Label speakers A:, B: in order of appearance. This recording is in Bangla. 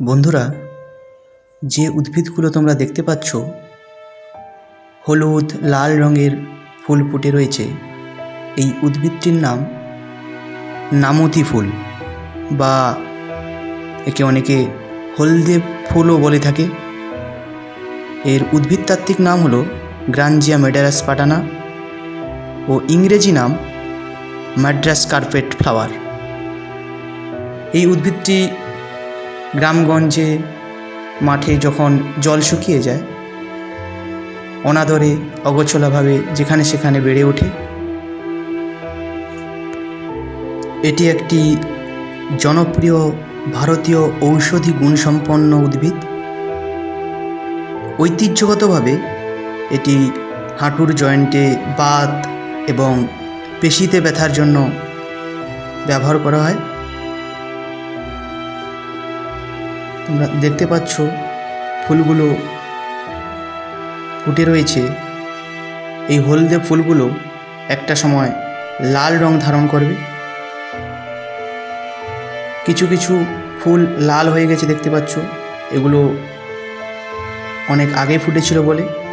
A: বন্ধুরা, যে উদ্ভিদগুলো তোমরা দেখতে পাচ্ছ, হলুদ, লাল রঙের ফুল ফুটে রয়েছে। এই উদ্ভিদটির নাম নামতি ফুল বা একে অনেকে হলদে ফুলও বলে থাকে। এর উদ্ভিদতাত্ত্বিক নাম হলো গ্রানজিয়া মেডারাস পাটানা ও ইংরেজি নাম ম্যাড্রাস কার্পেট ফ্লাওয়ার। এই উদ্ভিদটি গ্রামগঞ্জে মাঠে যখন জল শুকিয়ে যায়, অনাদরে অগোছলাভাবে যেখানে সেখানে বেড়ে ওঠে। এটি একটি জনপ্রিয় ভারতীয় ঔষধি গুণসম্পন্ন উদ্ভিদ। ঐতিহ্যগতভাবে এটি হাঁটুর জয়েন্টে বাত এবং পেশিতে ব্যথার জন্য ব্যবহার করা হয়। তোমরা দেখতে পাচ্ছ ফুলগুলো ফুটে রয়েছে। এই হলদে ফুলগুলো একটা সময় লাল রং ধারণ করবে। কিছু কিছু ফুল লাল হয়ে গেছে দেখতে পাচ্ছ। এগুলো অনেক আগে ফুটেছিল বলে।